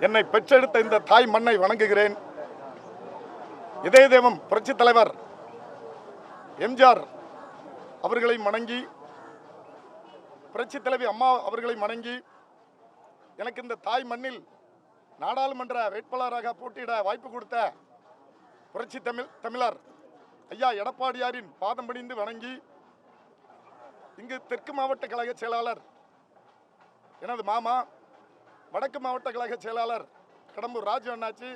என்னை பெற்றெடுத்த இந்த தாய் மண்ணை வணங்குகிறேன். இதய தெய்வம் புரட்சி தலைவர் எம்ஜிஆர் அவர்களை வணங்கி புரட்சி தலைவி அம்மா அவர்களை வணங்கி எனக்கு இந்த தாய் மண்ணில் நாடாளுமன்ற வேட்பாளராக போட்டியிட வாய்ப்பு கொடுத்த புரட்சி தமிழ் தமிழர் ஐயா எடப்பாடியாரின் பாதம் பணிந்து வணங்கி இங்கு தெற்கு மாவட்ட கழக செயலாளர் எனது மாமா வடக்கு மாவட்ட கழக செயலாளர் கடம்பூர் ராஜு அண்ணாச்சி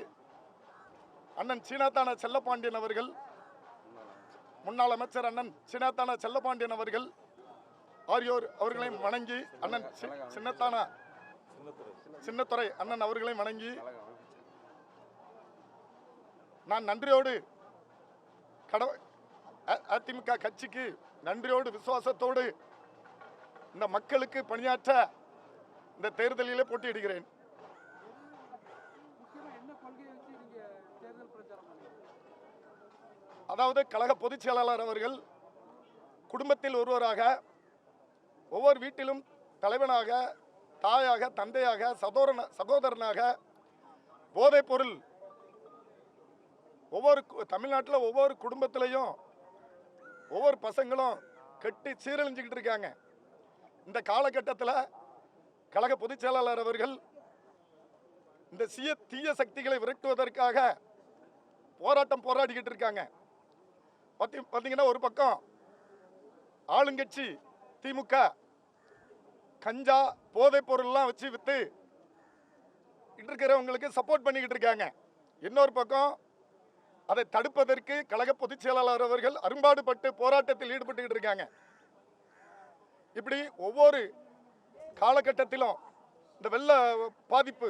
அண்ணன் சீனாத்தான செல்லப்பாண்டியன் அவர்கள் முன்னாள் அமைச்சர் அண்ணன் சீனாத்தான செல்லப்பாண்டியன் அவர்கள் ஆகியோர் அவர்களையும் வணங்கி அண்ணன் சி- சின்னத்தான சின்னத்துறை அண்ணன் அவர்களையும் வணங்கி நான் நன்றியோடு கட அதிமுக கட்சிக்கு நன்றியோடு விசுவாசத்தோடு இந்த மக்களுக்கு பணியாற்ற இந்த தேர்தலிலே போட்டியிடுகிறேன். அதாவது கழக பொதுச் செயலாளர் அவர்கள் குடும்பத்தில் ஒருவராக ஒவ்வொரு வீட்டிலும் தலைவனாக தாயாக தந்தையாக சகோதரன சகோதரனாக போதைப் பொருள் ஒவ்வொரு தமிழ்நாட்டில் ஒவ்வொரு குடும்பத்திலையும் ஒவ்வொரு பசங்களும் கெட்டி சீரழிஞ்சுக்கிட்டு இருக்காங்க. இந்த காலகட்டத்தில் கழக பொதுச் செயலாளர் அவர்கள் இந்த சீய தீய சக்திகளை விரட்டுவதற்காக போராட்டம் போராடிக்கிட்டு இருக்காங்க. பார்த்தி பார்த்தீங்கன்னா ஒரு பக்கம் ஆளுங்கட்சி திமுக கஞ்சா போதைப் பொருள்லாம் வச்சு விற்று இருக்கிறவங்களுக்கு சப்போர்ட் பண்ணிக்கிட்டு இருக்காங்க. இன்னொரு பக்கம் அதை தடுப்பதற்கு கழக பொதுச் செயலாளர் அவர்கள் அரும்பாடுபட்டு போராட்டத்தில் ஈடுபட்டுக்கிட்டு இருக்காங்க. இப்படி ஒவ்வொரு காலகட்டத்திலும் இந்த வெள்ள பாதிப்பு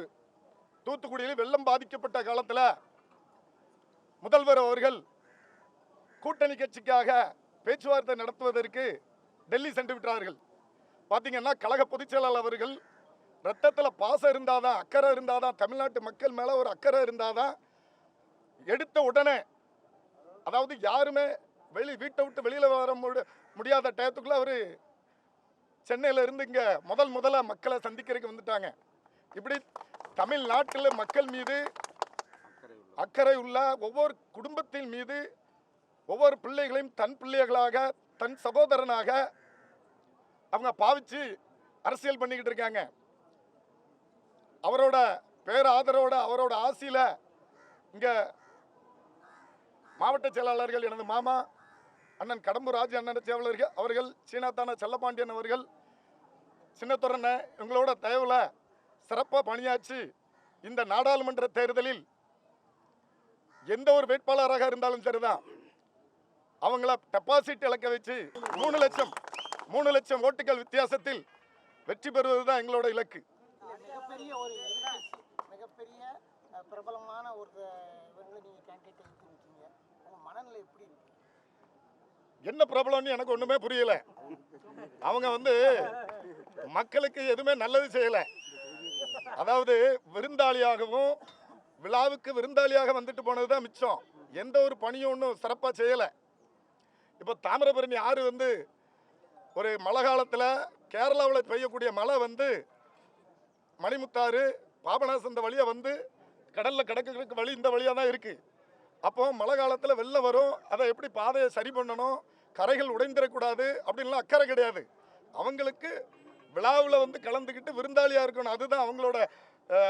தூத்துக்குடியில் வெள்ளம் பாதிக்கப்பட்ட காலத்தில் முதல்வர் அவர்கள் கூட்டணி கட்சிக்காக பேச்சுவார்த்தை நடத்துவதற்கு டெல்லி சென்று விட்டார்கள். பார்த்தீங்கன்னா கழக பொதுச்செயலாளர் அவர்கள் ரத்தத்தில் பாசம் இருந்தாதான் அக்கறை இருந்தாதான் தமிழ்நாட்டு மக்கள் மேலே ஒரு அக்கறை இருந்தாதான் எடுத்த உடனே அதாவது யாருமே வெளி வீட்டை விட்டு வெளியில் வர முடியாத டயத்துக்குள்ளே அவர் சென்னையில் இருந்து இங்கே முதல் முதலாக மக்களை சந்திக்கிறதுக்கு வந்துட்டாங்க. இப்படி தமிழ்நாட்டில் மக்கள் மீது அக்கறை உள்ள ஒவ்வொரு குடும்பத்தின் மீது ஒவ்வொரு பிள்ளைகளையும் தன் பிள்ளைகளாக தன் சகோதரனாக அவங்க பாவிச்சு அரசியல் பண்ணிக்கிட்டு இருக்காங்க. அவரோட பேராதரோட அவரோட ஆசையில் இங்கே மாவட்ட செயலாளர்கள் எனது மாமா அண்ணன் கடம்பூர் ராஜு அண்ணன் சேவலர்கள் அவர்கள் சீனாத்தான செல்லப்பாண்டியன் அவர்கள் சின்னத்துறனை எங்களோட தயவுல சிறப்பாக பணியாற்றி இந்த நாடாளுமன்ற தேர்தலில் எந்த ஒரு வேட்பாளராக இருந்தாலும் சரிதான். அவங்கள டெபாசிட் இழக்க வச்சு மூணு லட்சம் மூணு லட்சம் ஓட்டுகள் வித்தியாசத்தில் வெற்றி பெறுவது தான் எங்களோட இலக்கு. மிகப்பெரிய ஒரு மிகப்பெரிய பிரபலமான ஒரு மனநிலை எப்படி இருக்கு? என்ன ப்ராப்ளம்னு எனக்கு ஒண்ணுமே புரியல. அவங்க வந்து மக்களுக்கு எதுவுமே நல்லது செய்யல. அதாவது விருந்தாளியாகவும் விழாவுக்கு விருந்தாளியாக வந்துட்டு போனதுதான் மிச்சம். எந்த ஒரு பணியும் ஒன்றும் சிறப்பாக செய்யலை. இப்போ தாமிரபரணி ஆறு வந்து ஒரு மழை காலத்தில் கேரளாவில் பெய்யக்கூடிய மழை வந்து மணிமுத்தாறு பாபநாசம் இந்த வழியாக வந்து கடலில் கிடக்கிறதுக்கு வழி இந்த வழியாக தான் இருக்குது அப்போ மழை காலத்தில் வெளில வரும். அதை எப்படி பாதையை சரி பண்ணணும்? கரைகள் உடைந்திடக்கூடாது அப்படின்லாம் அக்கறை கிடையாது. அவங்களுக்கு விழாவில் வந்து கலந்துக்கிட்டு விருந்தாளியாக இருக்கணும். அதுதான் அவங்களோட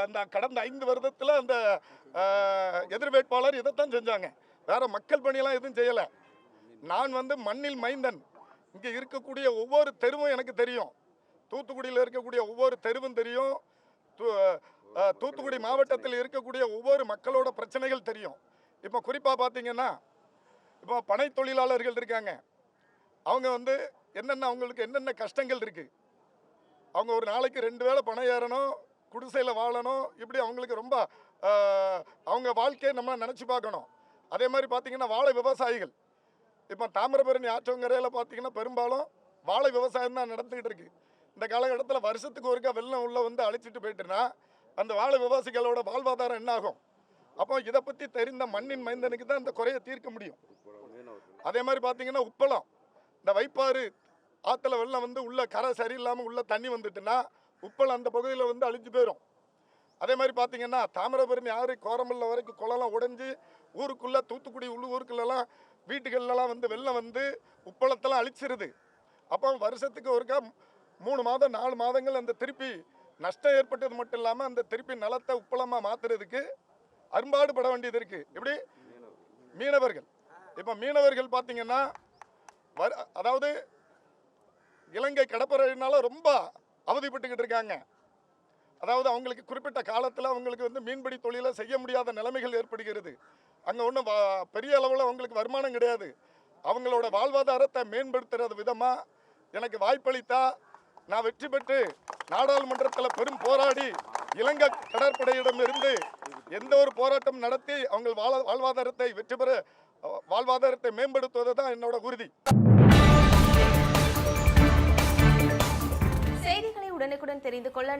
அந்த கடந்த ஐந்து வருடத்தில் அந்த எதிர்வேட்பாளர் எதிர் வேட்பாளர் இதைத்தான் செஞ்சாங்க. வேற மக்கள் பணியெல்லாம் எதுவும் செய்யலை. நான் வந்து மண்ணில் மைந்தன். இங்கே இருக்கக்கூடிய ஒவ்வொரு தெருவும் எனக்கு தெரியும். தூத்துக்குடியில் இருக்கக்கூடிய ஒவ்வொரு தெருவும் தெரியும். தூ- தூத்துக்குடி மாவட்டத்தில் இருக்கக்கூடிய ஒவ்வொரு மக்களோட பிரச்சனைகள் தெரியும். இப்போ குறிப்பாக பார்த்தீங்கன்னா இப்போ பனை தொழிலாளர்கள் இருக்காங்க. அவங்க வந்து என்னென்ன அவங்களுக்கு என்னென்ன கஷ்டங்கள் இருக்குது அவங்க ஒரு நாளைக்கு ரெண்டு வேளை பணம் ஏறணும் குடிசையில் வாழணும் இப்படி அவங்களுக்கு ரொம்ப அவங்க வாழ்க்கையை நம்ம நினச்சி பார்க்கணும். அதே மாதிரி பார்த்தீங்கன்னா வாழை விவசாயிகள். இப்போ தாமிரபரணி ஆற்றங்கரையில் பார்த்தீங்கன்னா பெரும்பாலும் வாழை விவசாயம் தான் நடந்துக்கிட்டு இருக்குது இந்த காலகட்டத்தில் வருஷத்துக்கு ஒருக்கா வெள்ளம் உள்ளே வந்து அழைச்சிட்டு போயிட்டுனா அந்த வாழை விவசாயிகளோட வாழ்வாதாரம் என்ன ஆகும்? அப்போ இதை பற்றி தெரிந்த மண்ணின் மைந்தனுக்கு தான் இந்த குறையை தீர்க்க முடியும். அதே மாதிரி பார்த்தீங்கன்னா உப்பளம். இந்த வைப்பாறு ஆற்றுல வெள்ளம் வந்து உள்ள கரை சரியில்லாமல் உள்ள தண்ணி வந்துட்டுன்னா உப்பல் அந்த பகுதியில் வந்து அழிஞ்சு போயிடும் அதே மாதிரி பார்த்தீங்கன்னா தாமிரபரணி ஆறு கோரமல்ல வரைக்கும் குளம்லாம் உடைஞ்சு ஊருக்குள்ளே தூத்துக்குடி உள்ளூருக்குள்ளெல்லாம் வீட்டுகள்லாம் வந்து வெள்ளம் வந்து உப்பளத்தெல்லாம் அழிச்சிருது. அப்போ வருஷத்துக்கு ஒருக்கா மூணு மாதம் நாலு மாதங்கள் அந்த திருப்பி நஷ்டம் ஏற்பட்டது மட்டும் இல்லாமல் அந்த திருப்பி நிலத்தை உப்பளமாக மாற்றுறதுக்கு அரும்பாடுபட வேண்டியது இருக்குது எப்படி? மீனவர்கள். இப்போ மீனவர்கள் பார்த்தீங்கன்னா அதாவது இலங்கை கடற்படையினால ரொம்ப அவதிப்பட்டுக்கிட்டு இருக்காங்க. அதாவது அவங்களுக்கு குறிப்பிட்ட காலத்தில் அவங்களுக்கு வந்து மீன்பிடி தொழிலை செய்ய முடியாத நிலைமைகள் ஏற்படுகிறது. அங்கே ஒன்றும் பெரிய அளவில் அவங்களுக்கு வருமானம் கிடையாது. அவங்களோட வாழ்வாதாரத்தை மேம்படுத்துறது விதமாக எனக்கு வாய்ப்பளித்தா நான் வெற்றி பெற்று நாடாளுமன்றத்தில் பெரும் போராடி இலங்கை கடற்படையிடமிருந்து எந்த ஒரு போராட்டம் நடத்தி அவங்க வாழ வாழ்வாதாரத்தை வெற்றி பெற வாழ்வாதாரத்தை மேம்படுத்துவது